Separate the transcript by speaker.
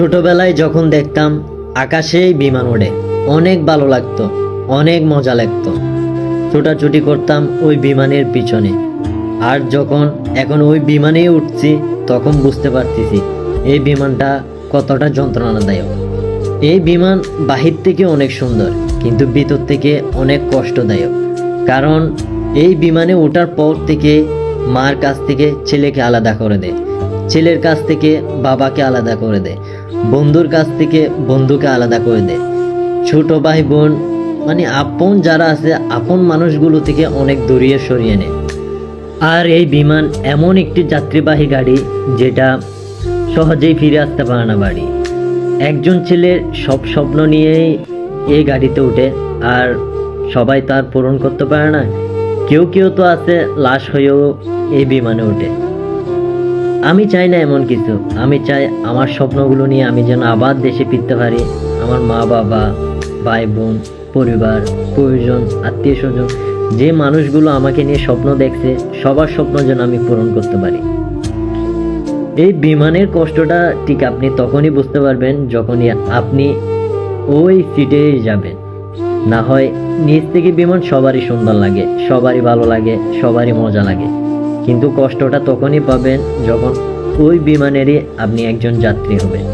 Speaker 1: ছোটবেলায় যখন দেখতাম আকাশেই বিমান ওড়ে, অনেক ভালো লাগতো, অনেক মজা লাগতো। ছোটাছুটি করতাম ওই বিমানের পিছনে। আর যখন এখন ওই বিমানে উঠছি, তখন বুঝতে পারতেছি এই বিমানটা কতটা যন্ত্রণাদায়ক। এই বিমান বাহির থেকে অনেক সুন্দর, কিন্তু ভিতর থেকে অনেক কষ্টদায়ক। কারণ এই বিমানে ওঠার পর থেকে মার কাছ থেকে ছেলেকে আলাদা করে দেয়। ছেলের কাছ থেকে বাবাকে আলাদা করে দেয়। বন্ধুর কাছ থেকে বন্ধুকে আলাদা করে দেয় ছোট ভাই বোন মানে আপন যারা আছে, আপন মানুষগুলো থেকে অনেক দূরিয়ে সরিয়ে নেয় আর এই বিমান এমন একটি যাত্রীবাহী গাড়ি যেটা সহজেই ফিরে আসতে পারে না বাড়ি। একজন ছেলের সব স্বপ্ন নিয়েই এই গাড়িতে উঠে, আর সবাই তার পূরণ করতে পারে না। কেউ কেউ তো আছে, লাশ হয়েও এই বিমানে ওঠে আমি চাই না এমন কিছু। আমি চাই আমার স্বপ্নগুলো নিয়ে আমি যেন আবার দেশে ফিরতে পারি। আমার মা, বাবা, ভাই, বোন, পরিবার প্রয়োজন আত্মীয় স্বজন, যে মানুষগুলো আমাকে নিয়ে স্বপ্ন দেখছে, সবার স্বপ্ন যেন আমি পূরণ করতে পারি। এই বিমানের কষ্টটা ঠিক আপনি তখনই বুঝতে পারবেন যখনই আপনি ওই সিটে যাবেন। না হয় নিজ থেকে বিমান সবারই সুন্দর লাগে, সবারই ভালো লাগে, সবারই মজা লাগে। কিন্তু কষ্টটা তখনই পাবেন যখন ওই বিমানেরই আপনি একজন যাত্রী হবেন।